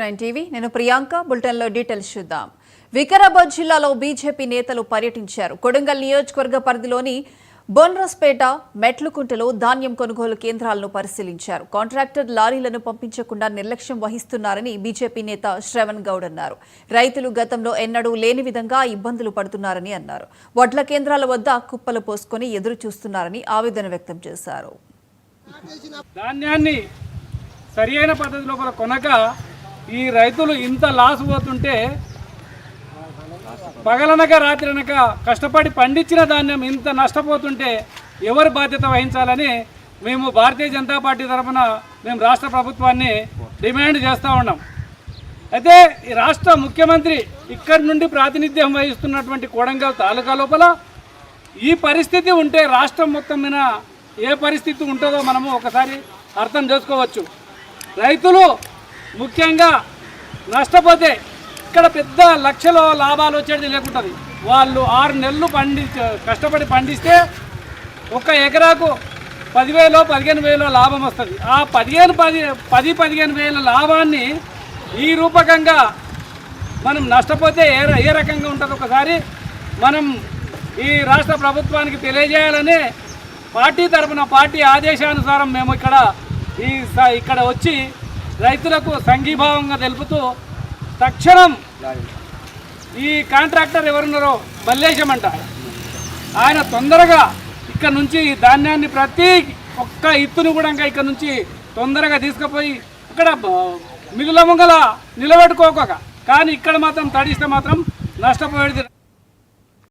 Nine TV. నేను ప్రియాంక బులెటిన్లో details చూద్దాం. వికారాబాద్ జిల్లాలో బీజేపీ నేతలు పర్యటించారు. కొడంగల్ నియోజకవర్గ పరిధిలోని బొన్రస్పేట మెట్లుకుంటలో ధాన్యం కొనుగోలు కేంద్రాలను పరిశీలించారు. కాంట్రాక్టర్ లారీలను పంపించకుండా నిర్లక్ష్యం వహిస్తున్నారని బీజేపీ నేత శ్రవణ్ గౌడ్ అన్నారు. రైతులు గతంలో ఎన్నడూ లేని విధంగా ఇబ్బందులు పడుతున్నారని అన్నారు. వడ్ల కేంద్రాల వద్ద కుప్పలు పోసుకొని ఎదురు చూస్తున్నారని ఆవేదన వ్యక్తం చేశారు. ధాన్యాన్ని సరియైన పద్ధతిలో కొనక ఈ రైతులు ఇంత లాస్ పోతుంటే పగలనక రాత్రనక కష్టపడి పండించిన ధాన్యం ఇంత నష్టపోతుంటే ఎవరు బాధ్యత వహించాలని మేము భారతీయ జనతా పార్టీ తరఫున మేము రాష్ట్ర ప్రభుత్వాన్ని డిమాండ్ చేస్తూ ఉన్నాం. అయితే ఈ రాష్ట్ర ముఖ్యమంత్రి ఇక్కడి నుండి ప్రాతినిధ్యం వహిస్తున్నటువంటి కోడంగల్ తాలూకా లోపల ఈ పరిస్థితి ఉంటే రాష్ట్రం మొత్తం మీద ఏ పరిస్థితి ఉంటుందో మనము ఒకసారి అర్థం చేసుకోవచ్చు. రైతులు ముఖ్యంగా నష్టపోతే ఇక్కడ పెద్ద లక్షలో లాభాలు వచ్చేది లేకుంటుంది. వాళ్ళు ఆరు నెలలు పండి కష్టపడి పండిస్తే ఒక ఎకరాకు పదివేలో పదిహేను వేలో లాభం వస్తుంది. ఆ పదిహేను పది పది పదిహేను వేల లాభాన్ని ఈ రూపకంగా మనం నష్టపోతే ఏ ఏ రకంగా ఉంటుంది ఒకసారి మనం ఈ రాష్ట్ర ప్రభుత్వానికి తెలియజేయాలని పార్టీ తరఫున పార్టీ ఆదేశానుసారం మేము ఇక్కడ ఈ స- ఇక్కడ వచ్చి రైతులకు సంఘీభావంగా తెలుపుతూ తక్షణం ఈ కాంట్రాక్టర్ ఎవరున్నారో మల్లేశం అంట ఆయన తొందరగా ఇక్కడ నుంచి ఈ ధాన్యాన్ని ప్రతి ఒక్క ఇత్తును కూడా ఇంకా ఇక్కడ నుంచి తొందరగా తీసుకుపోయి ఇక్కడ మిగుల ముంగల నిలబెట్టుకోక కానీ ఇక్కడ మాత్రం తడిస్తే మాత్రం నష్టపోయేది